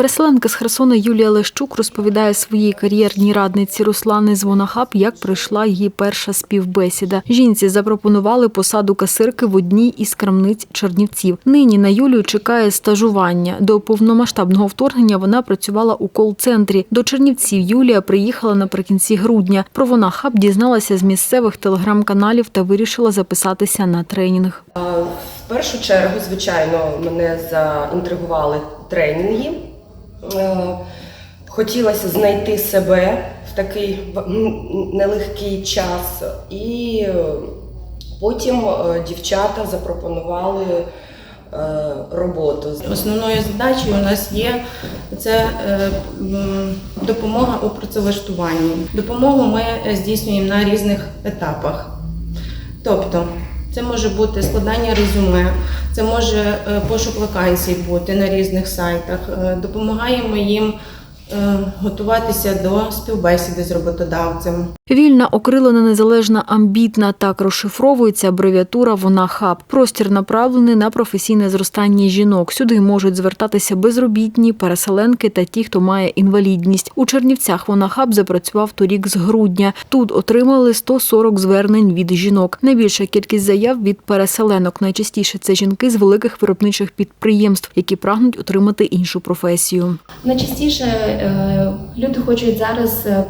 Переселенка з Херсона Юлія Лещук розповідає своїй кар'єрній радниці Руслани Звонахаб, як пройшла її перша співбесіда. Жінці запропонували посаду касирки в одній із крамниць Чернівців. Нині на Юлію чекає стажування. До повномасштабного вторгнення вона працювала у кол-центрі. До Чернівців Юлія приїхала наприкінці грудня. Про Вонахаб дізналася з місцевих телеграм-каналів та вирішила записатися на тренінг. В першу чергу, звичайно, мене заінтригували тренінги. Хотілося знайти себе в такий нелегкий час, і е, потім е, дівчата запропонували е, роботу. Основною задачею у нас є це допомога у працевлаштуванні. Допомогу ми здійснюємо на різних етапах. Тобто, це може бути складання резюме, це може пошук вакансій бути на різних сайтах. Допомагаємо їм готуватися до співбесіди з роботодавцем. Вільна, окрилена, незалежна, амбітна. Так розшифровується абревіатура «Вона хаб». Простір направлений на професійне зростання жінок. Сюди можуть звертатися безробітні, переселенки та ті, хто має інвалідність. У Чернівцях «Вона хаб» запрацював торік з грудня. Тут отримали 140 звернень від жінок. Найбільша кількість заяв від переселенок. Найчастіше це жінки з великих виробничих підприємств, які прагнуть отримати іншу професію. Найчастіше е, люди хочуть зараз е,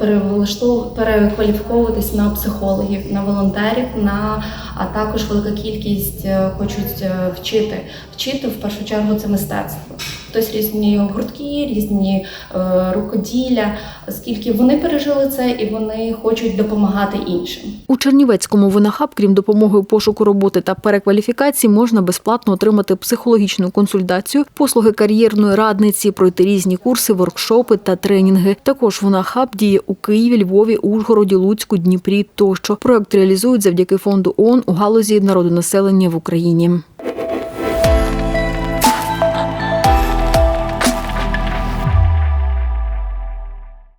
перекваліфіковуватись на психологів, на волонтерів, на а також велика кількість е, хочуть е, вчити. Вчити в першу чергу це мистецтво. Тобто різні гуртки, різні е, рукоділля, оскільки вони пережили це і вони хочуть допомагати іншим. У Чернівецькому винахаб, крім допомоги у пошуку роботи та перекваліфікації, можна безплатно отримати психологічну консультацію, послуги кар'єрної радниці, пройти різні курси, воркшопи та тренінги. Також винахаб діє у Києві, Львові, Ужгороді, Луцьку, Дніпрі тощо. Проект реалізують завдяки фонду ООН у галузі народонаселення в Україні.